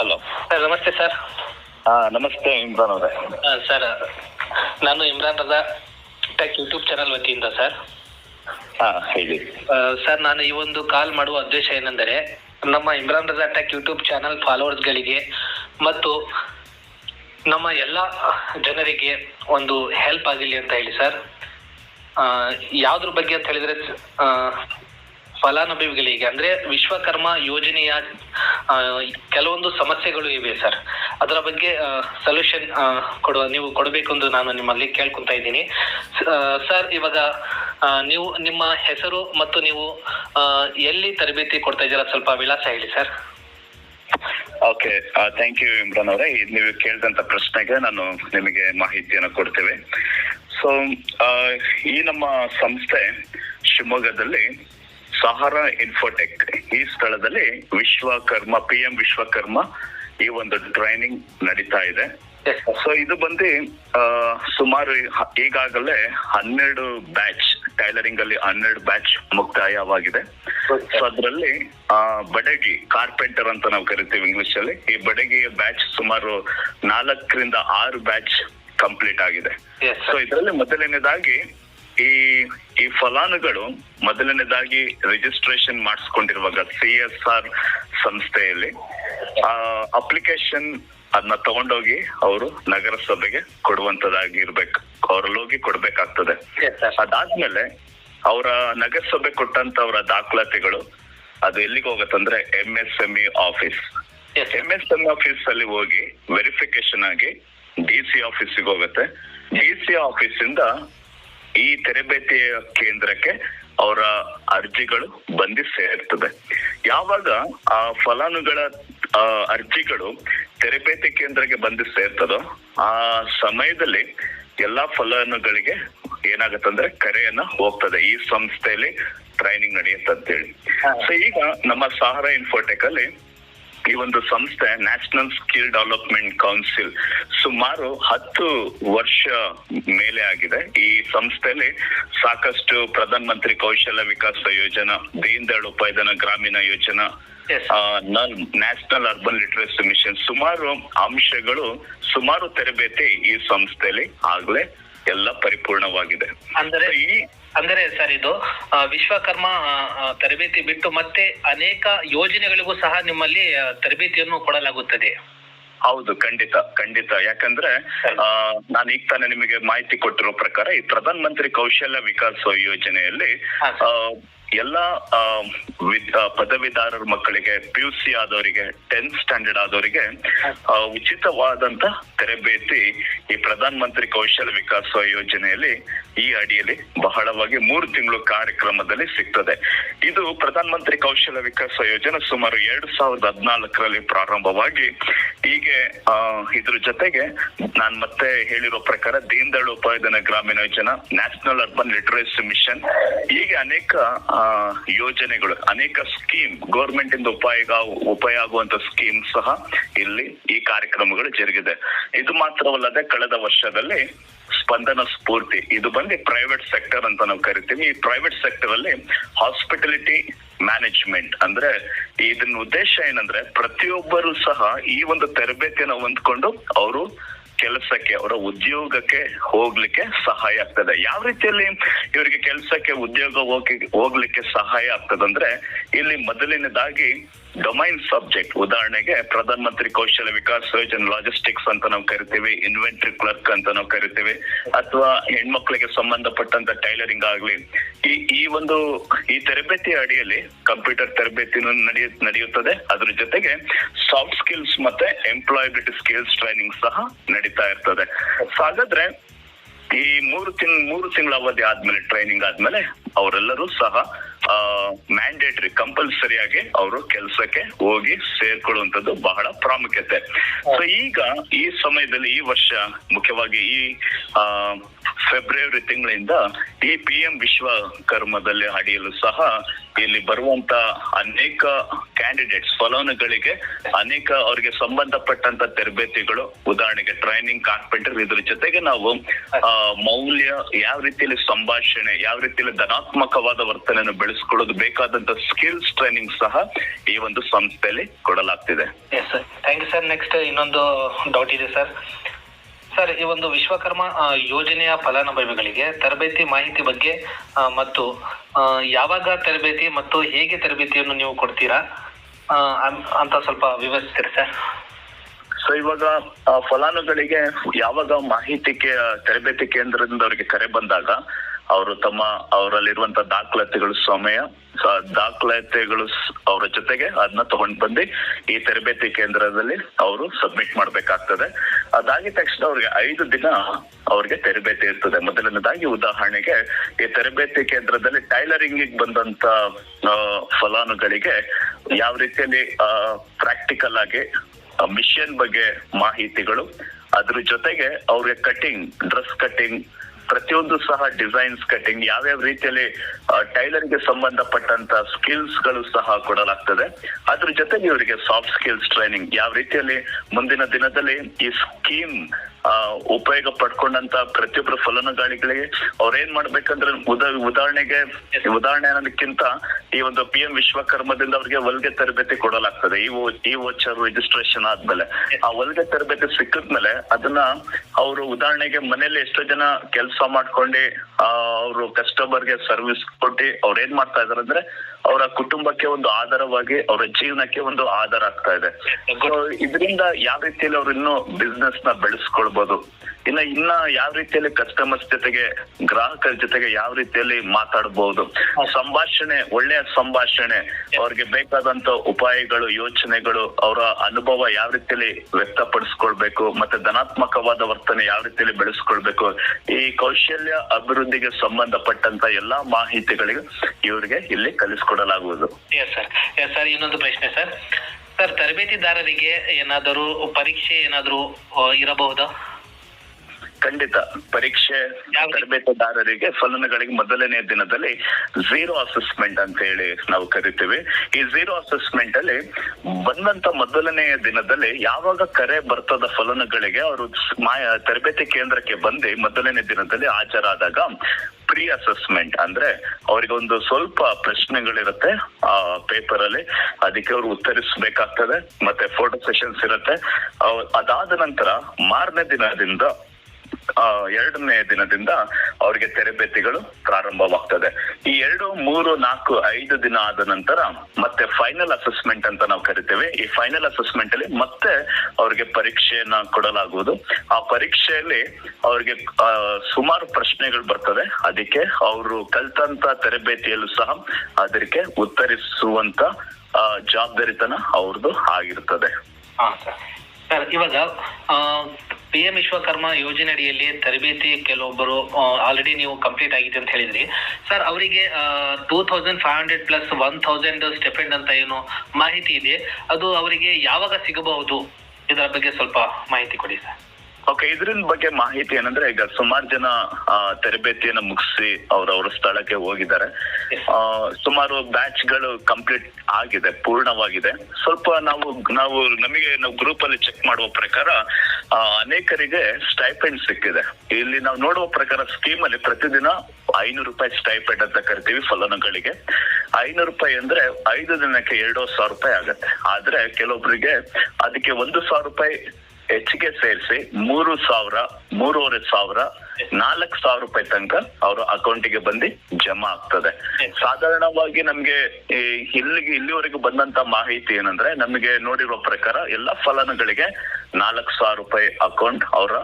Hello sir ನಮಸ್ತೆ sir ಹಾ ನಮಸ್ತೆ ಇಮ್ರಾನ್ ಅವರೇ. ಆ, ಸರ್ ನಾನು Imran Raja tech YouTube channel ವತಿಯಿಂದ ಸರ್ ಹಾ ಹೇಳಿ. ಆ, ಸರ್ ನಾನು ಈ ಒಂದು ಕಾಲ್ ಮಾಡುವ ಉದ್ದೇಶ ಏನೆಂದರೆ ನಮ್ಮ ಇಮ್ರಾನ್ ರಜಾ ಟೆಕ್ ಯೂಟ್ಯೂಬ್ ಚಾನಲ್ ಫಾಲೋವರ್ಸ್ಗಳಿಗೆ ಮತ್ತು ನಮ್ಮ ಎಲ್ಲ ಜನರಿಗೆ ಒಂದು ಹೆಲ್ಪ್ ಆಗಲಿ ಅಂತ ಹೇಳಿ ಸರ್ ಆ, ಯಾವ್ದ್ರ ಬಗ್ಗೆ ಅಂತ ಹೇಳಿದ್ರೆ ಆ, ಫಲಾನುಭವಿಗಳಿಗೆ, ಅಂದ್ರೆ ವಿಶ್ವಕರ್ಮ ಯೋಜನೆಯ ಕೆಲವೊಂದು ಸಮಸ್ಯೆಗಳು ಇವೆ ಸರ್. ಅದರ ಬಗ್ಗೆ ಸೊಲ್ಯೂಷನ್ ಕೊಡುವ, ನೀವು ಕೊಡಬೇಕು ಎಂದು ನಾನು ನಿಮ್ಮಲ್ಲಿ ಕೇಳ್ಕೊಂತ ಇದ್ದೀನಿ. ಸರ್, ಇವಾಗ ನೀವು, ನಿಮ್ಮ ಹೆಸರು ಮತ್ತು ನೀವು ಎಲ್ಲಿ ತರಬೇತಿ ಕೊಡ್ತಾ ಇದ್ದೀರಾ? ಸ್ವಲ್ಪ ವಿಳಾಸ ಹೇಳಿ sir. Okay thank you Imran ಅವರೇ. ನೀವು ಕೇಳಿದಂತ ಪ್ರಶ್ನೆಗೆ ನಾನು ನಿಮಗೆ ಮಾಹಿತಿಯನ್ನು ಕೊಡ್ತೇವೆ. ಸೊ ಈ ನಮ್ಮ ಸಂಸ್ಥೆ ಶಿವಮೊಗ್ಗದಲ್ಲಿ ಸಹಾರಾ ಇನ್ಫೋಟೆಕ್ ಈ ಸ್ಥಳದಲ್ಲಿ ವಿಶ್ವಕರ್ಮ ಪಿ ಎಂ ವಿಶ್ವಕರ್ಮ ಈ ಒಂದು ಟ್ರೈನಿಂಗ್ ನಡೀತಾ ಇದೆ. ಸೊ ಇದು ಬಂದು ಸುಮಾರು ಈಗಾಗಲೇ ಹನ್ನೆರಡು ಬ್ಯಾಚ್ ಟೈಲರಿಂಗ್ ಅಲ್ಲಿ ಹನ್ನೆರಡು ಬ್ಯಾಚ್ ಮುಕ್ತಾಯವಾಗಿದೆ. ಸೊ ಅದರಲ್ಲಿ ಬಡಗಿ ಕಾರ್ಪೆಂಟರ್ ಅಂತ ನಾವು ಕರಿತೀವಿ ಇಂಗ್ಲಿಷ್ ಅಲ್ಲಿ ಈ ಬಡಗಿಯ ಬ್ಯಾಚ್ ಸುಮಾರು ನಾಲ್ಕರಿಂದ ಆರು ಬ್ಯಾಚ್ ಕಂಪ್ಲೀಟ್ ಆಗಿದೆ. ಸೊ ಇದರಲ್ಲಿ ಮೊದಲನೇದಾಗಿ ಈ ಈ ಫಲಾನುಗಳು ಮೊದಲನೇದಾಗಿ ರಿಜಿಸ್ಟ್ರೇಷನ್ ಮಾಡಿಸ್ಕೊಂಡಿರುವಾಗ ಸಿ ಎಸ್ ಆರ್ ಸಂಸ್ಥೆಯಲ್ಲಿ ಅಪ್ಲಿಕೇಶನ್ ಅದನ್ನ ತಗೊಂಡೋಗಿ ಅವರು ನಗರಸಭೆಗೆ ಕೊಡುವಂತದಾಗಿ ಇರ್ಬೇಕು ಅವ್ರಲ್ಲಿ ಹೋಗಿ ಕೊಡ್ಬೇಕಾಗ್ತದೆ ಅದಾದ್ಮೇಲೆ ಅವರ ನಗರಸಭೆ ಕೊಟ್ಟಂತ ಅವರ ದಾಖಲಾತಿಗಳು ಅದು ಎಲ್ಲಿಗೆ ಹೋಗತ್ತಂದ್ರೆ M S M E office M S M office ಅಲ್ಲಿ ಹೋಗಿ ವೆರಿಫಿಕೇಶನ್ ಆಗಿ ಡಿ ಸಿ ಆಫೀಸಿಗೆ ಹೋಗುತ್ತೆ. ಡಿ ಸಿ ಆಫೀಸ್ ಇಂದ ಈ ತರಬೇತಿ ಕೇಂದ್ರಕ್ಕೆ ಅವರ ಅರ್ಜಿಗಳು ಬಂದು ಸೇರ್ತದೆ. ಯಾವಾಗ ಆ ಫಲಾನುಗಳ ಅರ್ಜಿಗಳು ತರಬೇತಿ ಕೇಂದ್ರಕ್ಕೆ ಬಂದು ಸೇರ್ತದೋ ಆ ಸಮಯದಲ್ಲಿ ಎಲ್ಲಾ ಫಲಾನುಗಳಿಗೆ ಏನಾಗತ್ತಂದ್ರೆ ಕರೆಯನ್ನ ಹೋಗ್ತದೆ. ಈ ಸಂಸ್ಥೆಯಲ್ಲಿ ಟ್ರೈನಿಂಗ್ ನಡೆಯುತ್ತೆ ಅಂತೇಳಿ ಹಾ. ಸೊ ಈಗ ನಮ್ಮ ಸಹಾರ ಇನ್ಫೋಟೆಕ್ ಅಲ್ಲಿ ಈ ಒಂದು ಸಂಸ್ಥೆ ನ್ಯಾಷನಲ್ ಸ್ಕಿಲ್ ಡೆವಲಪ್ಮೆಂಟ್ ಕೌನ್ಸಿಲ್ ಸುಮಾರು ಹತ್ತು ವರ್ಷ ಮೇಲೆ ಆಗಿದೆ. ಈ ಸಂಸ್ಥೆಯಲ್ಲಿ ಸಾಕಷ್ಟು ಪ್ರಧಾನ ಮಂತ್ರಿ ಕೌಶಲ್ಯ ವಿಕಾಸ ಯೋಜನಾ ದೀನ್ ದಯಾಳ್ ಉಪಾಯಧನ ಗ್ರಾಮೀಣ ಯೋಜನಾ ನ್ಯಾಷನಲ್ ಅರ್ಬನ್ ಲಿಟರೇಸಿ ಮಿಷನ್ ಸುಮಾರು ಅಂಶಗಳು ಸುಮಾರು ತರಬೇತಿ ಈ ಸಂಸ್ಥೆಯಲ್ಲಿ ಆಗ್ಲೇ ಎಲ್ಲ ಪರಿಪೂರ್ಣವಾಗಿದೆ. ಅಂದ್ರೆ ಈ ಅಂದರೆ ಸರ್ ಇದು ವಿಶ್ವಕರ್ಮ ತರಬೇತಿ ಬಿಟ್ಟು ಮತ್ತೆ ಅನೇಕ ಯೋಜನೆಗಳಿಗೂ ಸಹ ನಿಮ್ಮಲ್ಲಿ ತರಬೇತಿಯನ್ನು ಕೊಡಲಾಗುತ್ತದೆ. ಹೌದು ಖಂಡಿತ ಖಂಡಿತ. ಯಾಕಂದ್ರೆ ನಾನು ಈಗ ತಾನೇ ನಿಮಗೆ ಮಾಹಿತಿ ಕೊಟ್ಟಿರೋ ಪ್ರಕಾರ ಈ ಪ್ರಧಾನ ಮಂತ್ರಿ ಕೌಶಲ್ಯ ವಿಕಾಸ ಯೋಜನೆಯಲ್ಲಿ ಎಲ್ಲ ಪದವಿದಾರರ ಮಕ್ಕಳಿಗೆ ಪಿ ಯು ಸಿ ಆದವರಿಗೆ ಟೆಂತ್ ಸ್ಟ್ಯಾಂಡರ್ಡ್ ಆದವರಿಗೆ ಉಚಿತವಾದಂತ ತರಬೇತಿ ಈ ಪ್ರಧಾನ ಮಂತ್ರಿ ಕೌಶಲ್ಯ ವಿಕಾಸ ಯೋಜನೆಯಲ್ಲಿ ಈ ಅಡಿಯಲ್ಲಿ ಬಹಳವಾಗಿ ಮೂರು ತಿಂಗಳು ಕಾರ್ಯಕ್ರಮದಲ್ಲಿ ಸಿಗ್ತದೆ. ಇದು ಪ್ರಧಾನ ಮಂತ್ರಿ ಕೌಶಲ್ಯ ವಿಕಾಸ ಯೋಜನೆ ಸುಮಾರು ಎರಡ್ ಸಾವಿರದ ಹದಿನಾಲ್ಕರಲ್ಲಿ ಪ್ರಾರಂಭವಾಗಿ ಹೀಗೆ ಇದ್ರ ಜೊತೆಗೆ ನಾನ್ ಮತ್ತೆ ಹೇಳಿರೋ ಪ್ರಕಾರ ದೀನ್ ದಯಾಳ್ ಉಪಾಯಧನ ಗ್ರಾಮೀಣ ಯೋಜನಾ ನ್ಯಾಷನಲ್ ಅರ್ಬನ್ ಲಿಟರೇಸಿ ಮಿಷನ್ ಹೀಗೆ ಅನೇಕ ಯೋಜನೆಗಳು. ಅನೇಕ ಸ್ಕೀಮ್ ಗೌರ್ಮೆಂಟ್ ಇಂದ ಉಪಾಯ ಆಗುವಂತ ಸ್ಕೀಮ್ ಸಹ ಇಲ್ಲಿ ಈ ಕಾರ್ಯಕ್ರಮಗಳು ಜರುಗಿದೆ. ಇದು ಮಾತ್ರವಲ್ಲದೆ ಕಳೆದ ವರ್ಷದಲ್ಲಿ ಸ್ಪಂದನ ಸ್ಫೂರ್ತಿ. ಇದು ಬಂದು ಪ್ರೈವೇಟ್ ಸೆಕ್ಟರ್ ಅಂತ ನಾವು ಕರಿತೀವಿ. ಈ ಪ್ರೈವೇಟ್ ಸೆಕ್ಟರ್ ಅಲ್ಲಿ ಹಾಸ್ಪಿಟಲಿಟಿ ಮ್ಯಾನೇಜ್ಮೆಂಟ್ ಅಂದ್ರೆ ಇದನ್ನ ಉದ್ದೇಶ ಏನಂದ್ರೆ ಪ್ರತಿಯೊಬ್ಬರು ಸಹ ಈ ಒಂದು ತರಬೇತಿಯನ್ನು ಹೊಂದ್ಕೊಂಡು ಅವರು ಕೆಲಸಕ್ಕೆ, ಅವರ ಉದ್ಯೋಗಕ್ಕೆ ಹೋಗ್ಲಿಕ್ಕೆ ಸಹಾಯ ಆಗ್ತದೆ. ಯಾವ ರೀತಿಯಲ್ಲಿ ಇವರಿಗೆ ಕೆಲಸಕ್ಕೆ ಉದ್ಯೋಗ ಹೋಗಿ, ಹೋಗ್ಲಿಕ್ಕೆ ಸಹಾಯ ಆಗ್ತದಂದ್ರೆ, ಇಲ್ಲಿ ಮೊದಲನೇದಾಗಿ ಡೊಮೈನ್ ಸಬ್ಜೆಕ್ಟ್. ಉದಾಹರಣೆಗೆ ಪ್ರಧಾನ ಮಂತ್ರಿ ಕೌಶಲ್ಯ ವಿಕಾಸ್ ಯೋಜನೆ ಲಾಜಿಸ್ಟಿಕ್ಸ್ ಅಂತ ನಾವು ಕರಿತೀವಿ ಇನ್ವೆಂಟ್ರಿ ಕ್ಲರ್ಕ್ ಅಂತ ನಾವು ಕರಿತೀವಿ, ಅಥವಾ ಹೆಣ್ಮಕ್ಳಿಗೆ ಸಂಬಂಧಪಟ್ಟಂತ ಟೈಲರಿಂಗ್ ಆಗ್ಲಿ. ಈ ಈ ಒಂದು, ಈ ತರಬೇತಿ ಅಡಿಯಲ್ಲಿ ಕಂಪ್ಯೂಟರ್ ತರಬೇತಿನೂ ನಡೆಯ, ನಡೆಯುತ್ತದೆ. ಅದ್ರ ಜೊತೆಗೆ ಸಾಫ್ಟ್ ಸ್ಕಿಲ್ಸ್ ಮತ್ತೆ ಎಂಪ್ಲಾಯಬಿಲಿಟಿ ಸ್ಕಿಲ್ಸ್ ಟ್ರೈನಿಂಗ್ ಸಹ ನಡೀತಾ ಇರ್ತದೆ. ಹಾಗಾದ್ರೆ ಈ ಮೂರು ತಿಂಗ್, ಮೂರು ತಿಂಗಳ ಅವಧಿ ಆದ್ಮೇಲೆ ಟ್ರೈನಿಂಗ್ ಆದ್ಮೇಲೆ ಅವರೆಲ್ಲರೂ ಸಹ ಮ್ಯಾಂಡೇಟರಿ ಕಂಪಲ್ಸರಿ ಆಗಿ ಅವರು ಕೆಲಸಕ್ಕೆ ಹೋಗಿ ಸೇರ್ಕೊಳ್ಳುವಂತದ್ದು ಬಹಳ ಪ್ರಾಮುಖ್ಯತೆ. ಸೊ ಈಗ ಈ ಸಮಯದಲ್ಲಿ, ಈ ವರ್ಷ ಮುಖ್ಯವಾಗಿ ಈ ಫೆಬ್ರವರಿ ತಿಂಗಳಿಂದ ಈ ಪಿ ಎಂ ವಿಶ್ವಕರ್ಮದಲ್ಲಿ ಅಡಿಯಲು ಸಹ ಇಲ್ಲಿ ಬರುವಂತ ಅನೇಕ ಕ್ಯಾಂಡಿಡೇಟ್ಸ್ ಫಲಾನುಗಳಿಗೆ ಅನೇಕ ಅವರಿಗೆ ಸಂಬಂಧಪಟ್ಟಂತ ತರಬೇತಿಗಳು, ಉದಾಹರಣೆಗೆ ಟ್ರೈನಿಂಗ್ ಕಾರ್ಪೆಂಟರ್ ಇದ್ರ ಜೊತೆಗೆ ನಾವು ಮೌಲ್ಯ ಯಾವ ರೀತಿಯಲ್ಲಿ ಸಂಭಾಷಣೆ, ಯಾವ ರೀತಿಯಲ್ಲಿ ಧನಾತ್ಮಕವಾದ ವರ್ತನೆಯನ್ನು ಬೆಳೆಸ್ಕೊಳ್ಳೋದು ಬೇಕಾದಂತ ಸ್ಕಿಲ್ಸ್ ಟ್ರೈನಿಂಗ್ ಸಹ ಈ ಒಂದು ಸಂಸ್ಥೆಯಲ್ಲಿ ಕೊಡಲಾಗ್ತಿದೆ. ಥ್ಯಾಂಕ್ ಯು ಸರ್ ನೆಕ್ಸ್ಟ್ ಇನ್ನೊಂದು ಡೌಟ್ ಇದೆ ಸರ್ ಸರ್, ಈ ಒಂದು ವಿಶ್ವಕರ್ಮ ಯೋಜನೆಯ ಫಲಾನುಭವಿಗಳಿಗೆ ತರಬೇತಿ ಮಾಹಿತಿ ಬಗ್ಗೆ ಮತ್ತು ಯಾವಾಗ ತರಬೇತಿ ಮತ್ತು ಹೇಗೆ ತರಬೇತಿಯನ್ನು ನೀವು ಕೊಡ್ತೀರಾ? ಅಂತ ಸ್ವಲ್ಪ ವಿವರಿಸ್ತೀರಿ ಸರ್? ಸೊ ಇವಾಗ ಫಲಾನುಗಳಿಗೆ ಯಾವಾಗ ಮಾಹಿತಿ ತರಬೇತಿ ಕೇಂದ್ರದಿಂದ ಅವರಿಗೆ ಕರೆ ಬಂದಾಗ, ಅವರು ತಮ್ಮ ಅವರಲ್ಲಿರುವಂತಹ ದಾಖಲಾತಿಗಳು, ಸಮಯ ದಾಖಲಾತಿಗಳು ಅವರ ಜೊತೆಗೆ ಅದನ್ನ ತಗೊಂಡ್ ಬಂದು ಈ ತರಬೇತಿ ಕೇಂದ್ರದಲ್ಲಿ ಅವರು ಸಬ್ಮಿಟ್ ಮಾಡ್ಬೇಕಾಗ್ತದೆ. ಅದಾಗಿದ ತಕ್ಷಣ ಅವ್ರಿಗೆ ಐದು ದಿನ ಅವ್ರಿಗೆ ತರಬೇತಿ ಇರ್ತದೆ. ಮೊದಲನೇದಾಗಿ ಉದಾಹರಣೆಗೆ ಈ ತರಬೇತಿ ಕೇಂದ್ರದಲ್ಲಿ ಟೈಲರಿಂಗ್ ಬಂದಂತ ಫಲಾನುಗಳಿಗೆ ಯಾವ ರೀತಿಯಲ್ಲಿ ಪ್ರಾಕ್ಟಿಕಲ್ ಆಗಿ ಮಿಷನ್ ಬಗ್ಗೆ ಮಾಹಿತಿಗಳು, ಅದ್ರ ಜೊತೆಗೆ ಅವ್ರಿಗೆ ಕಟಿಂಗ್ ಡ್ರೆಸ್ ಕಟಿಂಗ್ ಪ್ರತಿಯೊಂದು ಸಹ ಡಿಸೈನ್ಸ್ ಕಟಿಂಗ್ ಯಾವ್ಯಾವ ರೀತಿಯಲ್ಲಿ ಟೈಲರ್ಗೆ ಸಂಬಂಧಪಟ್ಟಂತ ಸ್ಕಿಲ್ಸ್ಗಳು ಸಹ ಕೊಡಲಾಗ್ತದೆ. ಅದ್ರ ಜೊತೆಗೆ ಇವರಿಗೆ ಸಾಫ್ಟ್ ಸ್ಕಿಲ್ಸ್ ಟ್ರೈನಿಂಗ್ ಯಾವ ರೀತಿಯಲ್ಲಿ ಮುಂದಿನ ದಿನದಲ್ಲಿ ಈ ಸ್ಕೀಮ್ ಉಪಯೋಗ ಪಡ್ಕೊಂಡಂತ ಪ್ರತಿಯೊಬ್ಬರು ಫಲಾನುಭವಿಗಳಿಗೆ ಅವ್ರೇನ್ ಮಾಡ್ಬೇಕಂದ್ರೆ ಉದಾ, ಉದಾಹರಣೆಗೆ, ಉದಾಹರಣೆ ಅನ್ನೋದಕ್ಕಿಂತ ಈ ಒಂದು ಪಿ ಎಂ ವಿಶ್ವಕರ್ಮದಿಂದ ಅವ್ರಿಗೆ ಒಲ್ಗೆ ತರಬೇತಿ ಕೊಡಲಾಗ್ತದೆ. ಈ ಈ ವೋಚರ್ ರಿಜಿಸ್ಟ್ರೇಷನ್ ಆದ್ಮೇಲೆ. ಆ ಒಲ್ಗೆ ತರಬೇತಿ ಸಿಕ್ಕಿದ್ಮೇಲೆ ಅದನ್ನ ಅವರು ಉದಾಹರಣೆಗೆ ಮನೇಲಿ ಎಷ್ಟೋ ಜನ ಕೆಲಸ ಮಾಡ್ಕೊಂಡು ಅವರು ಕಸ್ಟಮರ್ಗೆ ಸರ್ವಿಸ್ ಕೊಟ್ಟು ಅವ್ರೇನ್ ಏನ್ ಮಾಡ್ತಾ ಇದಾರೆ ಅಂದ್ರೆ ಅವರ ಕುಟುಂಬಕ್ಕೆ ಒಂದು ಆಧಾರವಾಗಿ ಅವರ ಜೀವನಕ್ಕೆ ಒಂದು ಆಧಾರ ಆಗ್ತಾ ಇದೆ. ಇದರಿಂದ ಯಾವ ರೀತಿಯಲ್ಲಿ ಅವ್ರು ಇನ್ನೂ ಬಿಸ್ನೆಸ್ನ ಬೆಳೆಸ್ಕೊಳ್ಬಹುದು ಇನ್ನ ಇನ್ನ ಯಾವ ರೀತಿಯಲ್ಲಿ ಕಸ್ಟಮರ್ಸ್ ಜೊತೆಗೆ ಗ್ರಾಹಕರ ಜೊತೆಗೆ ಯಾವ ರೀತಿಯಲ್ಲಿ ಮಾತಾಡಬಹುದು ಸಂಭಾಷಣೆ ಒಳ್ಳೆಯ ಸಂಭಾಷಣೆ ಅವ್ರಿಗೆ ಬೇಕಾದಂತ ಉಪಾಯಗಳು ಯೋಚನೆಗಳು ಅವರ ಅನುಭವ ಯಾವ ರೀತಿಯಲ್ಲಿ ವ್ಯಕ್ತಪಡಿಸ್ಕೊಳ್ಬೇಕು ಮತ್ತೆ ಧನಾತ್ಮಕವಾದ ವರ್ತನೆ ಯಾವ ರೀತಿಯಲ್ಲಿ ಬೆಳೆಸ್ಕೊಳ್ಬೇಕು ಈ ಕೌಶಲ್ಯ ಅಭಿವೃದ್ಧಿಗೆ ಸಂಬಂಧಪಟ್ಟಂತ ಎಲ್ಲಾ ಮಾಹಿತಿಗಳಿಗೆ ಇವರಿಗೆ ಇಲ್ಲಿ ಕಲಿಸ್ಕೊಡಲಾಗುವುದು. ಇನ್ನೊಂದು ಪ್ರಶ್ನೆ ಸರ್ ಸರ್ ತರಬೇತಿದಾರರಿಗೆ ಏನಾದರೂ ಪರೀಕ್ಷೆ ಏನಾದರೂ ಇರಬಹುದಾ? ಖಂಡಿತ ಪರೀಕ್ಷೆ? ತರಬೇತುದಾರರಿಗೆ ಫಲನಗಳಿಗೆ ಮೊದಲನೇ ದಿನದಲ್ಲಿ ಝೀರೋ ಅಸೆಸ್ಮೆಂಟ್ ಅಂತ ಹೇಳಿ ನಾವು ಕರಿತೀವಿ. ಈ ಝೀರೋ ಅಸೆಸ್ಮೆಂಟ್ ಅಲ್ಲಿ ಬಂದಂತ ಮೊದಲನೆಯ ದಿನದಲ್ಲಿ ಯಾವಾಗ ಕರೆ ಬರ್ತದ ಫಲನಗಳಿಗೆ ಅವರು ತರಬೇತಿ ಕೇಂದ್ರಕ್ಕೆ ಬಂದು ಮೊದಲನೇ ದಿನದಲ್ಲಿ ಹಾಜರಾದಾಗ ಪ್ರೀ ಅಸೆಸ್ಮೆಂಟ್ ಅಂದ್ರೆ ಅವರಿಗೆ ಒಂದು ಸ್ವಲ್ಪ ಪ್ರಶ್ನೆಗಳಿರುತ್ತೆ. ಆ ಪೇಪರ್ ಅಲ್ಲಿ ಅದಕ್ಕೆ ಅವರು ಉತ್ತರಿಸಬೇಕಾಗ್ತದೆ. ಮತ್ತೆ ಫೋಟೋ ಸೆಷನ್ಸ್ ಇರುತ್ತೆ. ಅದಾದ ನಂತರ ಮಾರನೇ ದಿನದಿಂದ ಎರಡನೇ ದಿನದಿಂದ ಅವರಿಗೆ ತರಬೇತಿಗಳು ಪ್ರಾರಂಭವಾಗ್ತದೆ. ಈ ಎರಡು, ಮೂರು, ನಾಲ್ಕು, ಐದು ದಿನ ಆದ ನಂತರ ಮತ್ತೆ ಫೈನಲ್ ಅಸೆಸ್ಮೆಂಟ್ ಅಂತ ನಾವು ಕರಿತೇವೆ. ಈ ಫೈನಲ್ ಅಸೆಸ್ಮೆಂಟ್ ಅಲ್ಲಿ ಮತ್ತೆ ಅವರಿಗೆ ಪರೀಕ್ಷೆಯನ್ನ ಕೊಡಲಾಗುವುದು. ಆ ಪರೀಕ್ಷೆಯಲ್ಲಿ ಅವ್ರಿಗೆ ಸುಮಾರು ಪ್ರಶ್ನೆಗಳು ಬರ್ತದೆ. ಅದಕ್ಕೆ ಅವರು ಕಲ್ತಂತ ತರಬೇತಿಯಲ್ಲೂ ಸಹ ಅದಕ್ಕೆ ಉತ್ತರಿಸುವಂತ ಜವಾಬ್ದಾರಿತನ ಅವ್ರದ್ದು ಆಗಿರ್ತದೆ. ಇವಾಗ ಪಿ ಎಂ ವಿಶ್ವಕರ್ಮ ಯೋಜನೆ ಅಡಿಯಲ್ಲಿ ತರಬೇತಿ ಕೆಲವೊಬ್ಬರು ಆಲ್ರೆಡಿ ನೀವು ಕಂಪ್ಲೀಟ್ ಆಗಿದೆ ಅಂತ ಹೇಳಿದ್ರಿ. ಸರ್ ಅವರಿಗೆ two thousand five hundred plus one thousand stipend ಅಂತ ಏನು ಮಾಹಿತಿ ಇದೆ. ಅದು ಅವರಿಗೆ ಯಾವಾಗ ಸಿಗಬಹುದು? ಇದರ ಬಗ್ಗೆ ಸ್ವಲ್ಪ ಮಾಹಿತಿ ಕೊಡಿ ಸರ್ ಓಕೆ ಇದ್ರಿಂದ ಬಗ್ಗೆ ಮಾಹಿತಿ ಏನಂದ್ರೆ ಈಗ ಸುಮಾರು ಜನ ತರಬೇತಿಯನ್ನ ಮುಗಿಸಿ ಅವ್ರವ್ರ ಸ್ಥಳಕ್ಕೆ ಹೋಗಿದ್ದಾರೆ. ಸುಮಾರು ಬ್ಯಾಚ್ಗಳು ಕಂಪ್ಲೀಟ್ ಆಗಿದೆ, ಪೂರ್ಣವಾಗಿದೆ. ಸ್ವಲ್ಪ ನಾವು ನಾವು ನಮಗೆ, ನಾವು ಗ್ರೂಪ್ ಅಲ್ಲಿ ಚೆಕ್ ಮಾಡುವ ಪ್ರಕಾರ ಅನೇಕರಿಗೆ ಸ್ಟೈಪೆಂಡ್ ಸಿಕ್ಕಿದೆ. ಇಲ್ಲಿ ನಾವು ನೋಡುವ ಪ್ರಕಾರ ಸ್ಕೀಮ್ ಅಲ್ಲಿ ಪ್ರತಿದಿನ ಐನೂರು ರೂಪಾಯಿ ಸ್ಟೈಪೆಂಡ್ ಅಂತ ಕರಿತೀವಿ ಫಲನಗಳಿಗೆ. ಐನೂರು ರೂಪಾಯಿ ಅಂದ್ರೆ ಐದು ದಿನಕ್ಕೆ ಎರಡು ಸಾವಿರ ರೂಪಾಯಿ ಆಗತ್ತೆ. ಆದ್ರೆ ಕೆಲವೊಬ್ಬರಿಗೆ ಅದಕ್ಕೆ ಒಂದು ಸಾವಿರ ರೂಪಾಯಿ ಹೆಚ್ಚಿಗೆ ಸೇರಿಸಿ ಮೂರು ಸಾವಿರ, ಮೂರುವರೆ ಸಾವಿರ, ನಾಲ್ಕು ಸಾವಿರ ರೂಪಾಯಿ ತನಕ ಅವರ ಅಕೌಂಟಿಗೆ ಬಂದು ಜಮಾ ಆಗ್ತದೆ. ಸಾಧಾರಣವಾಗಿ ನಮ್ಗೆ ಇಲ್ಲಿಗೆ ಇಲ್ಲಿವರೆಗೂ ಬಂದಂತ ಮಾಹಿತಿ ಏನಂದ್ರೆ ನಮಗೆ ನೋಡಿರುವ ಪ್ರಕಾರ ಎಲ್ಲ ಫಲಾನುಗಳಿಗೆ ನಾಲ್ಕು ಸಾವಿರ ರೂಪಾಯಿ ಅಕೌಂಟ್ ಅವರ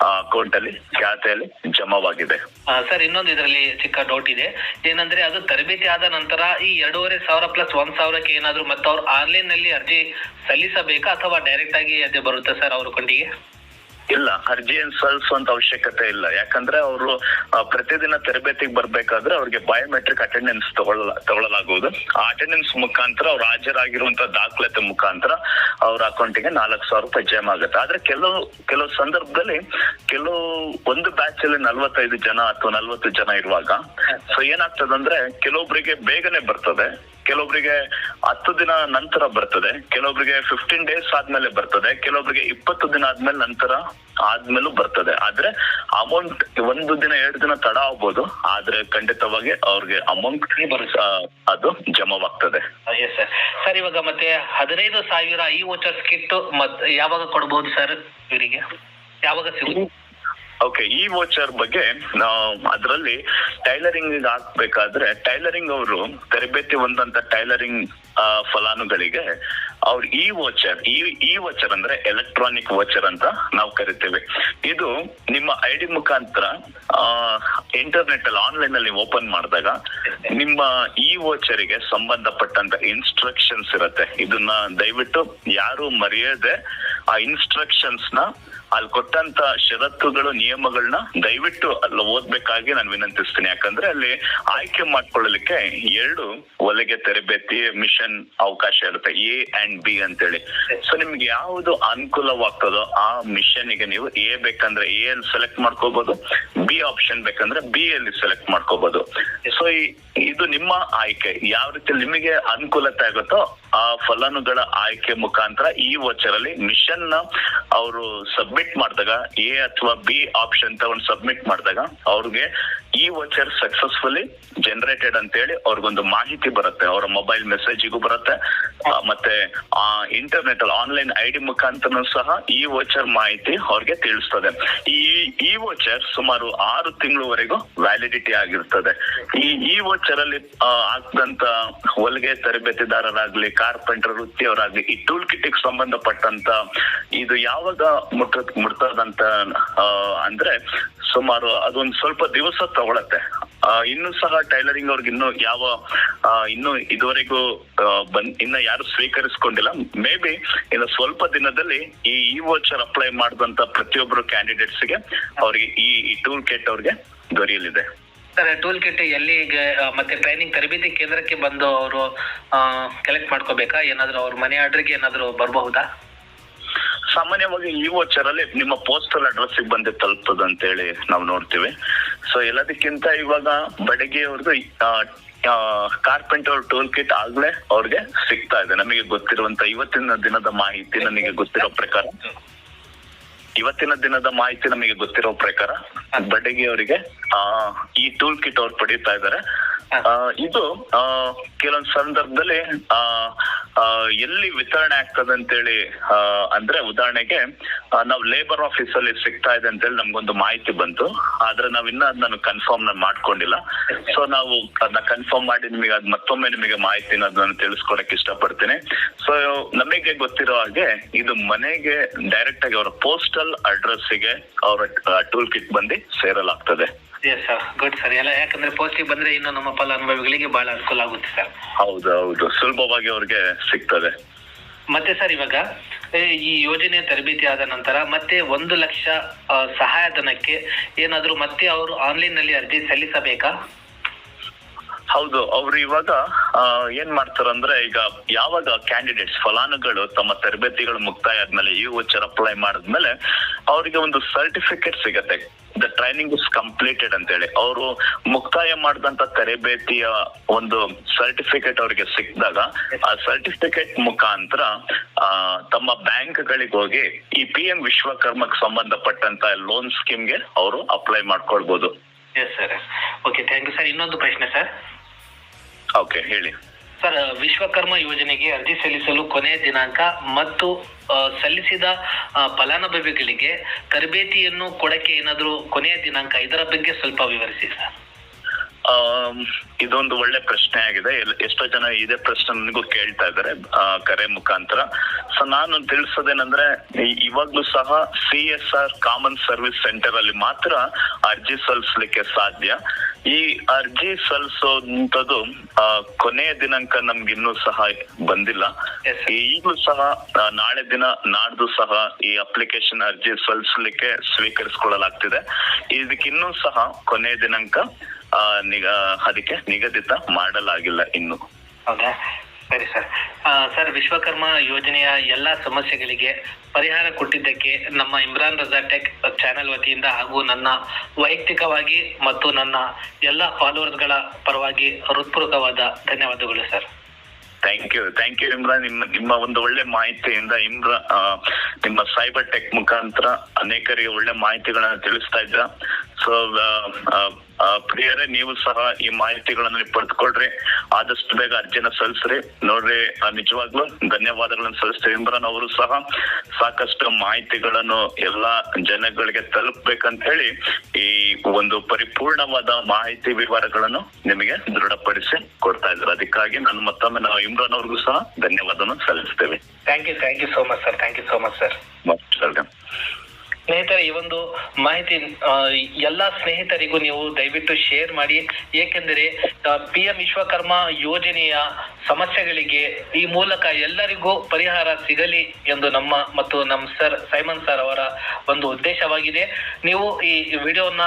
ಅಕೌಂಟ್ ಅಲ್ಲಿ ಖಾತೆಯಲ್ಲಿ ಜಮಾವಾಗಿದೆ. ಸರ್, ಇನ್ನೊಂದು ಇದರಲ್ಲಿ ಚಿಕ್ಕ ಡೌಟ್ ಇದೆ. ಏನಂದ್ರೆ ಅದು ತರಬೇತಿ ಆದ ನಂತರ ಈ ಎರಡೂವರೆ ಸಾವಿರ ಪ್ಲಸ್ ಒಂದ್ ಸಾವಿರಕ್ಕೆ ಏನಾದ್ರು ಮತ್ತೆ ಅವ್ರು ಆನ್ಲೈನ್ನಲ್ಲಿ ಅರ್ಜಿ ಸಲ್ಲಿಸಬೇಕಾ ಅಥವಾ ಡೈರೆಕ್ಟ್ ಆಗಿ ಅದೇ ಬರುತ್ತೆ ಸರ್ ಅವ್ರ ಅಕೌಂಟಿಗೆ? ಇಲ್ಲ ಅರ್ಜಿ ಸಲ್ಲಿಸುವಂತ ಅವಶ್ಯಕತೆ ಇಲ್ಲ. ಯಾಕಂದ್ರೆ ಅವರು ಪ್ರತಿದಿನ ತರಬೇತಿಗೆ ಬರ್ಬೇಕಾದ್ರೆ ಅವ್ರಿಗೆ ಬಯೋಮೆಟ್ರಿಕ್ ಅಟೆಂಡೆನ್ಸ್ ತಗೊಳ್ಳ ತಗೊಳ್ಳಲಾಗುವುದು. ಆ ಅಟೆಂಡೆನ್ಸ್ ಮುಖಾಂತರ ಅವ್ರು ಹಾಜರಾಗಿರುವಂತ ದಾಖಲಾತಿ ಮುಖಾಂತರ ಅವ್ರ ಅಕೌಂಟಿಗೆ ನಾಲ್ಕು ಸಾವಿರ ರೂಪಾಯಿ ಜಮಾ ಆಗುತ್ತೆ. ಆದ್ರೆ ಕೆಲವು ಕೆಲವು ಸಂದರ್ಭದಲ್ಲಿ ಕೆಲವು ಒಂದು ಬ್ಯಾಚ್ ಅಲ್ಲಿ ನಲ್ವತ್ತೈದು ಜನ ಅಥವಾ ನಲ್ವತ್ತು ಜನ ಇರುವಾಗ ಸೊ ಏನಾಗ್ತದಂದ್ರೆ ಕೆಲವೊಬ್ಬರಿಗೆ ಬೇಗನೆ ಬರ್ತದೆ. ಕೆಲವೊಬ್ಬರಿಗೆ ಹತ್ತು ದಿನ ನಂತರ ಬರ್ತದೆ ಕೆಲವೊಬ್ಬರಿಗೆ ಫಿಫ್ಟೀನ್ ಡೇಸ್ ಆದ್ಮೇಲೆ ಬರ್ತದೆ ಕೆಲವೊಬ್ಬರಿಗೆ ಇಪ್ಪತ್ತು ದಿನ ಆದ್ಮೇಲೆ ನಂತರ ಆದ್ಮೇಲೂ ಬರ್ತದೆ. ಆದ್ರೆ ಅಮೌಂಟ್ ಒಂದು ದಿನ, ಎರಡು ದಿನ ತಡ ಆಗ್ಬೋದು, ಆದ್ರೆ ಖಂಡಿತವಾಗಿ ಅವ್ರಿಗೆ ಅಮೌಂಟ್ ಅದು ಜಮಾವಾಗ್ತದೆ. ಸರ್ ಇವಾಗ ಮತ್ತೆ ಹದಿನೈದು ಸಾವಿರ ಈ ವೋಚರ್ಸ್ ಕಿಟ್ ಯಾವಾಗ ಕೊಡ್ಬೋದು ಸರ್ ಇವರಿಗೆ? ಯಾವಾಗ ಸಿಗುತ್ತೆ? ಓಕೆ ಈ ವೋಚರ್ ಬಗ್ಗೆ ಅದರಲ್ಲಿ ಟೈಲರಿಂಗ್ ಹಾಕ್ಬೇಕಾದ್ರೆ ಟೈಲರಿಂಗ್ ಅವರು ತರಬೇತಿ ಹೊಂದಂತ ಟೈಲರಿಂಗ್ ಫಲಾನುಗಳಿಗೆ ಅವ್ರ ಈ ವೋಚರ್ ಈ ಈ ವೋಚರ್ ಅಂದ್ರೆ ಎಲೆಕ್ಟ್ರಾನಿಕ್ ವೋಚರ್ ಅಂತ ನಾವು ಕರಿತೇವೆ. ಇದು ನಿಮ್ಮ ಐ ಡಿ ಮುಖಾಂತರ ಇಂಟರ್ನೆಟ್ ಅಲ್ಲಿ ಆನ್ಲೈನ್ ಅಲ್ಲಿ ಓಪನ್ ಮಾಡಿದಾಗ ನಿಮ್ಮ ಈ ವೋಚರಿಗೆ ಸಂಬಂಧಪಟ್ಟಂತ ಇನ್ಸ್ಟ್ರಕ್ಷನ್ಸ್ ಇರತ್ತೆ. ಇದನ್ನ ದಯವಿಟ್ಟು ಯಾರು ಮರೆಯದೆ ಆ ಇನ್ಸ್ಟ್ರಕ್ಷನ್ಸ್ನ ಅಲ್ಲಿ ಕೊಟ್ಟಂತ ಷರತ್ತುಗಳು, ನಿಯಮಗಳನ್ನ ದಯವಿಟ್ಟು ಅಲ್ಲಿ ಓದ್ಬೇಕಾಗಿ ನಾನು ವಿನಂತಿಸ್ತೀನಿ. ಯಾಕಂದ್ರೆ ಅಲ್ಲಿ ಆಯ್ಕೆ ಮಾಡ್ಕೊಳ್ಳಲಿಕ್ಕೆ ಎರಡು ಒಲೆಗೆ ತರಬೇತಿ, ಮಿಷನ್ ಅವಕಾಶ ಇರುತ್ತೆ, ಎ ಅಂಡ್ ಬಿ ಅಂತೇಳಿ. ಸೊ ನಿಮ್ಗೆ ಯಾವುದು ಅನುಕೂಲವಾಗ್ತದೋ ಆ ಮಿಷನ್ಗೆ ನೀವು ಎ ಬೇಕಂದ್ರೆ ಎ ಅಲ್ಲಿ ಸೆಲೆಕ್ಟ್ ಮಾಡ್ಕೋಬಹುದು ಬಿ ಆಪ್ಷನ್ ಬೇಕಂದ್ರೆ ಬಿ ಅಲ್ಲಿ ಸೆಲೆಕ್ಟ್ ಮಾಡ್ಕೋಬಹುದು ಸೊ ಇದು ನಿಮ್ಮ ಆಯ್ಕೆ, ಯಾವ ರೀತಿ ನಿಮಗೆ ಅನುಕೂಲತೆ ಆಗುತ್ತೋ ಆ ಫಲಾನುಗಳ ಆಯ್ಕೆ ಮುಖಾಂತರ ಈ ವಚರಲ್ಲಿ ಮಿಷನ್ನ ಅವರು ಸಬ್ಮಿಟ್ ಮಾಡಿದಾಗ ಎ ಅಥವಾ ಬಿ ಆಪ್ಷನ್ ತಗೊಂಡು ಸಬ್ಮಿಟ್ ಮಾಡಿದಾಗ ಅವ್ರಿಗೆ ಈ ವಚರ್ ಸಕ್ಸಸ್ಫುಲಿ ಜನರೇಟೆಡ್ ಅಂತ ಹೇಳಿ ಅವ್ರಿಗೊಂದು ಮಾಹಿತಿ ಬರುತ್ತೆ. ಅವರ ಮೊಬೈಲ್ ಮೆಸೇಜಿಗೂ ಬರುತ್ತೆ. ಮತ್ತೆ, ಆ ಇಂಟರ್ನೆಟ್ ಅಲ್ಲಿ ಆನ್ಲೈನ್ ಐ ಡಿ ಮುಖಾಂತರ ಸಹ ಈ ವಚರ್ ಮಾಹಿತಿ ಅವ್ರಿಗೆ ತಿಳಿಸ್ತದೆ. ಈ ಈ ವಚರ್ ಸುಮಾರು ಆರು ತಿಂಗಳವರೆಗೂ ವ್ಯಾಲಿಡಿಟಿ ಆಗಿರ್ತದೆ. ಈ ಈ ವಚರ್ ಅಲ್ಲಿ ಆಗ್ದಂತ ಹೊಲಿಗೆ ತರಬೇತಿದಾರರಾಗ್ಲಿ ಕಾರ್ಪೆಂಟರ್ ವೃತ್ತಿಯವರಾಗ್ಲಿ, ಈ ಟೂಲ್ ಕಿಟ್ ಸಂಬಂಧಪಟ್ಟಂತ ಇದು ಯಾವಾಗ ಮುಟ್ಟ, ಮುಟ್ತದಂತ ಅಂದ್ರೆ ಸುಮಾರು ಅದೊಂದು ಸ್ವಲ್ಪ ದಿವಸ ತಗೊಳತ್ತೆ. ಇನ್ನು ಸಹ ಟೈಲರಿಂಗ್ ಅವ್ರಿಗೆ ಇನ್ನು ಯಾವ ಇನ್ನು ಇದುವರೆಗೂ ಇನ್ನ ಯಾರು ಸ್ವೀಕರಿಸಿಕೊಂಡಿಲ್ಲ. ಮೇ ಬಿ ಇನ್ನು ಸ್ವಲ್ಪ ದಿನದಲ್ಲಿ ಈ ಇ ವೋಚರ್ ಅಪ್ಲೈ ಮಾಡಿದಂತ ಪ್ರತಿಯೊಬ್ಬರು ಕ್ಯಾಂಡಿಡೇಟ್ಸ್ಗೆ ಅವರಿಗೆ ಈ ಟೂಲ್ ಕಿಟ್ ಅವ್ರಿಗೆ ದೊರೆಯಲಿದೆ. ಟೂಲ್ ಕಿಟ್ ಎಲ್ಲಿಗೆ ಮತ್ತೆ ಟ್ರೈನಿಂಗ್ ತರಬೇತಿ ಕೇಂದ್ರಕ್ಕೆ ಬಂದು ಅವರು ಕಲೆಕ್ಟ್ ಮಾಡ್ಕೋಬೇಕಾ? ಏನಾದ್ರು ಅವ್ರ ಮನೆ ಆರ್ಡರ್ಗೆ ಏನಾದ್ರು ಬರಬಹುದಾ? ಸಾಮಾನ್ಯವಾಗಿ ಈ ವೋಚರ್ ಅಲ್ಲಿ ನಿಮ್ಮ ಪೋಸ್ಟಲ್ ಅಡ್ರೆಸ್ ಬಂದು ತಲುಪ್ತದೆ ಅಂತ ಹೇಳಿ ನಾವು ನೋಡ್ತೀವಿ. ಸೊ ಎಲ್ಲದಕ್ಕಿಂತ ಇವಾಗ ಬಡಗಿ ಅವ್ರದ್ದು ಕಾರ್ಪೆಂಟರ್ ಟೂಲ್ ಕಿಟ್ ಆಗ್ಲೇ ಅವ್ರಿಗೆ ಸಿಗ್ತಾ ಇದೆ. ನಮಗೆ ಗೊತ್ತಿರುವಂತ ಇವತ್ತಿನ ದಿನದ ಮಾಹಿತಿ ನನಗೆ ಗೊತ್ತಿರೋ ಪ್ರಕಾರ. ಇವತ್ತಿನ ದಿನದ ಮಾಹಿತಿ ನಮಗೆ ಗೊತ್ತಿರೋ ಪ್ರಕಾರ ಬಡಗಿ ಅವರಿಗೆ ಆ ಈ ಟೂಲ್ ಕಿಟ್ ಅವ್ರು ಪಡೀತಾ ಇದ್ದಾರೆ. ಇದು ಆ, ಕೆಲವೊಂದು ಸಂದರ್ಭದಲ್ಲಿ ಆ, ಎಲ್ಲಿ ವಿತರಣೆ ಆಗ್ತದೆ ಅಂತೇಳಿ ಅಂದ್ರೆ ಉದಾಹರಣೆಗೆ ನಾವು ಲೇಬರ್ ಆಫೀಸ್ ಅಲ್ಲಿ ಸಿಗ್ತಾ ಇದೆ ಅಂತೇಳಿ ನಮ್ಗೊಂದು ಮಾಹಿತಿ ಬಂತು. ಆದ್ರೆ ನಾವ್ ಇನ್ನ ಅದನ್ನ ಕನ್ಫರ್ಮ್ ಮಾಡ್ಕೊಂಡಿಲ್ಲ. ಸೊ ನಾವು ಅದನ್ನ ಕನ್ಫರ್ಮ್ ಮಾಡಿ ನಿಮಗೆ ಅದ್ ಮತ್ತೊಮ್ಮೆ ನಿಮಗೆ ಮಾಹಿತಿನ ಅದನ್ನ ತಿಳಿಸ್ಕೊಡಕ್ ಇಷ್ಟಪಡ್ತೀನಿ. ಸೊ ನಮಗೆ ಗೊತ್ತಿರೋ ಹಾಗೆ ಇದು ಮನೆಗೆ ಡೈರೆಕ್ಟ್ ಆಗಿ ಅವರ ಪೋಸ್ಟಲ್ ಅಡ್ರೆಸ್ಗೆ ಅವರ ಟೂಲ್ ಕಿಟ್ ಬಂದು ಸೇರಲಾಗ್ತದೆ. ಎಸ್ ಸರ್ ಗುಡ್ ಸರ್ ಎಲ್ಲ ಯಾಕಂದ್ರೆ ಪೋಸ್ಟಿಗೆ ಬಂದ್ರೆ ಇನ್ನು ನಮ್ಮ ಫಲಾನುಭವಿಗಳಿಗೆ ಬಹಳ ಅನುಕೂಲ ಆಗುತ್ತೆ ಸರ್ ಹೌದು ಹೌದು. ಸುಲಭವಾಗಿ ಅವ್ರಿಗೆ ಸಿಗ್ತದೆ. ಮತ್ತೆ ಸರ್ ಇವಾಗ ಈ ಯೋಜನೆ ತರಬೇತಿ ಆದ ನಂತರ ಮತ್ತೆ ಒಂದು ಲಕ್ಷ ಸಹಾಯಧನಕ್ಕೆ ಏನಾದ್ರು ಮತ್ತೆ ಅವರು ಆನ್ಲೈನ್ನಲ್ಲಿ ಅರ್ಜಿ ಸಲ್ಲಿಸಬೇಕಾ? ಹೌದು, ಅವ್ರು ಇವಾಗ ಏನ್ ಮಾಡ್ತಾರಂದ್ರೆ ಈಗ ಯಾವಾಗ ಕ್ಯಾಂಡಿಡೇಟ್ಸ್ ಫಲಾನುಗಳು ತಮ್ಮ ತರಬೇತಿಗಳು ಮುಕ್ತಾಯ ಆದ್ಮೇಲೆ ಈ ಓಚರ್ ಅಪ್ಲೈ ಮಾಡಿದ್ಮೇಲೆ ಅವರಿಗೆ ಒಂದು ಸರ್ಟಿಫಿಕೇಟ್ ಸಿಗತ್ತೆ. ದ ಟ್ರೈನಿಂಗ್ ಇಸ್ ಕಂಪ್ಲೀಟೆಡ್ ಅಂತ ಹೇಳಿ ಅವರು ಮುಕ್ತಾಯ ಮಾಡಿದಂತ ತರಬೇತಿಯ ಒಂದು ಸರ್ಟಿಫಿಕೇಟ್ ಅವರಿಗೆ ಸಿಕ್ಕಿದಾಗ, ಆ ಸರ್ಟಿಫಿಕೇಟ್ ಮುಖಾಂತರ ತಮ್ಮ ಬ್ಯಾಂಕ್ ಗಳಿಗೆ ಹೋಗಿ ಈ ಪಿ ಎಂ ವಿಶ್ವಕರ್ಮಕ್ಕೆ ಸಂಬಂಧಪಟ್ಟಂತ ಲೋನ್ ಸ್ಕೀಮ್ಗೆ ಅವರು ಅಪ್ಲೈ ಮಾಡ್ಕೊಳ್ಬಹುದು yes sir okay thank you sir ಇನ್ನೊಂದು ಪ್ರಶ್ನೆ ಸರ್ ಓಕೆ ಹೇಳಿ. ಸರ್ ವಿಶ್ವಕರ್ಮ ಯೋಜನೆಗೆ ಅರ್ಜಿ ಸಲ್ಲಿಸಲು ಕೊನೆಯ ದಿನಾಂಕ ಮತ್ತು ಸಲ್ಲಿಸಿದ ಫಲಾನುಭವಿಗಳಿಗೆ ತರಬೇತಿಯನ್ನು ಕೊಡಕ್ಕೆ ಏನಾದರೂ ಕೊನೆಯ ದಿನಾಂಕ ಇದರ ಬಗ್ಗೆ ಸ್ವಲ್ಪ ವಿವರಿಸಿ ಸರ್. ಇದೊಂದು ಒಳ್ಳೆ ಪ್ರಶ್ನೆ ಆಗಿದೆ. ಎಷ್ಟೋ ಜನ ಇದೇ ಪ್ರಶ್ನೆ ನನಗೂ ಕೇಳ್ತಾ ಇದ್ದಾರೆ ಕರೆ ಮುಖಾಂತರ. ಸೊ ನಾನು ತಿಳಿಸೋದೇನಂದ್ರೆ ಇವಾಗ್ಲೂ ಸಹ C S R common service centre ಅಲ್ಲಿ ಮಾತ್ರ ಅರ್ಜಿ ಸಲ್ಲಿಸಲಿಕ್ಕೆ ಸಾಧ್ಯ. ಈ ಅರ್ಜಿ ಸಲ್ಲಿಸೋಂಥದ್ದು ಆ, ಕೊನೆಯ ದಿನಾಂಕ ನಮ್ಗೆ ಇನ್ನೂ ಸಹ ಬಂದಿಲ್ಲ. ಈಗಲೂ ಸಹ ನಾಳೆ ದಿನ ನಾಡ್ದು ಸಹ ಈ ಅಪ್ಲಿಕೇಶನ್ ಅರ್ಜಿ ಸಲ್ಲಿಸಲಿಕ್ಕೆ ಸ್ವೀಕರಿಸಿಕೊಳ್ಳಲಾಗ್ತಿದೆ. ಇದಕ್ಕಿನ್ನೂ ಸಹ ಕೊನೆಯ ದಿನಾಂಕ ಅದಕ್ಕೆ ನಿಗದಿತ ಮಾಡಲಾಗಿಲ್ಲ ಇನ್ನು. ಹೌದಾ? ಸರಿ ಸರ್. ಸರ್ ವಿಶ್ವಕರ್ಮ ಯೋಜನೆಯ ಎಲ್ಲಾ ಸಮಸ್ಯೆಗಳಿಗೆ ಪರಿಹಾರ ಕೊಟ್ಟಿದ್ದಕ್ಕೆ ನಮ್ಮ ಇಮ್ರಾನ್ ರಜಾ ಟೆಕ್ ಚಾನೆಲ್ ವತಿಯಿಂದ ಹಾಗೂ ನನ್ನ ವೈಯಕ್ತಿಕವಾಗಿ ಮತ್ತು ನನ್ನ ಎಲ್ಲ ಫಾಲೋವರ್ಸ್ಗಳ ಪರವಾಗಿ ಹೃತ್ಪೂರ್ವಕವಾದ ಧನ್ಯವಾದಗಳು sir. Thank you. Thank you Imran. ನಿಮ್ಮ ನಿಮ್ಮ ಒಂದು ಒಳ್ಳೆ ಮಾಹಿತಿಯಿಂದ ಇಮ್ರಾ ನಿಮ್ಮ ಸೈಬರ್ ಟೆಕ್ ಮುಖಾಂತರ ಅನೇಕರಿಗೆ ಒಳ್ಳೆ ಮಾಹಿತಿಗಳನ್ನ ತಿಳಿಸ್ತಾ ಇದ್ರ ಸೊ ಪ್ರಿಯರೇ ನೀವು ಸಹ ಈ ಮಾಹಿತಿಗಳನ್ನ ಪಡೆದುಕೊಳ್ರಿ. ಆದಷ್ಟು ಬೇಗ ಅರ್ಜಿನ ಸಲ್ಲಿಸ್ರಿ. ನೋಡ್ರಿ ನಿಜವಾಗ್ಲೂ ಧನ್ಯವಾದಗಳನ್ನು ಸಲ್ಲಿಸ್ತೀವಿ. ಇಮ್ರಾನ್ ಅವರು ಸಹ ಸಾಕಷ್ಟು ಮಾಹಿತಿಗಳನ್ನು ಎಲ್ಲಾ ಜನಗಳಿಗೆ ತಲುಪಬೇಕಂತ ಹೇಳಿ ಈ ಒಂದು ಪರಿಪೂರ್ಣವಾದ ಮಾಹಿತಿ ವಿವರಗಳನ್ನು ನಿಮಗೆ ದೃಢಪಡಿಸಿ ಕೊಡ್ತಾ ಇದ್ರು ಅದಕ್ಕಾಗಿ ನಾನು ಮತ್ತೊಮ್ಮೆ ನಾವು ಇಮ್ರಾನ್ ಅವ್ರಿಗೂ ಸಹ ಧನ್ಯವಾದವನ್ನು ಸಲ್ಲಿಸ್ತೇವೆ. Thank you thank you so much sir thank you so much sir welcome ಸ್ನೇಹಿತರೆ, ಈ ಒಂದು ಮಾಹಿತಿ ಎಲ್ಲಾ ಸ್ನೇಹಿತರಿಗೂ ನೀವು ದಯವಿಟ್ಟು ಶೇರ್ ಮಾಡಿ. ಏಕೆಂದರೆ ಪಿ ಎಂ ವಿಶ್ವಕರ್ಮ ಯೋಜನೆಯ ಸಮಸ್ಯೆಗಳಿಗೆ ಈ ಮೂಲಕ ಎಲ್ಲರಿಗೂ ಪರಿಹಾರ ಸಿಗಲಿ ಎಂದು ನಮ್ಮ ಮತ್ತು ನಮ್ಮ ಸರ್ ಸೈಮನ್ ಸರ್ ಅವರ ಒಂದು ಉದ್ದೇಶವಾಗಿದೆ. ನೀವು ಈ ವಿಡಿಯೋನ,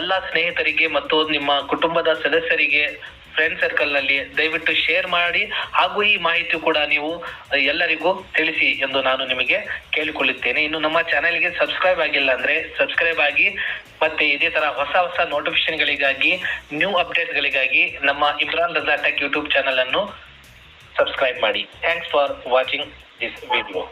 ಎಲ್ಲ ಸ್ನೇಹಿತರಿಗೆ ಮತ್ತು ನಿಮ್ಮ ಕುಟುಂಬದ ಸದಸ್ಯರಿಗೆ ಫ್ರೆಂಡ್ ಸರ್ಕಲ್ನಲ್ಲಿ ದಯವಿಟ್ಟು ಶೇರ್ ಮಾಡಿ ಹಾಗೂ ಈ ಮಾಹಿತಿ ಕೂಡ ನೀವು ಎಲ್ಲರಿಗೂ ತಿಳಿಸಿ ಎಂದು ನಾನು ನಿಮಗೆ ಕೇಳಿಕೊಳ್ಳುತ್ತೇನೆ. ಇನ್ನು ನಮ್ಮ ಚಾನೆಲ್ಗೆ ಸಬ್ಸ್ಕ್ರೈಬ್ ಆಗಿಲ್ಲ ಅಂದ್ರೆ ಸಬ್ಸ್ಕ್ರೈಬ್ ಆಗಿ, ಮತ್ತೆ ಇದೇ ತರ ಹೊಸ ಹೊಸ ನೋಟಿಫಿಕೇಶನ್ ಗಳಿಗಾಗಿ ನ್ಯೂ ಅಪ್ಡೇಟ್ ಗಳಿಗಾಗಿ ನಮ್ಮ Imran Raja tech YouTube channel ಅನ್ನು ಸಬ್ಸ್ಕ್ರೈಬ್ ಮಾಡಿ. Thanks for watching this video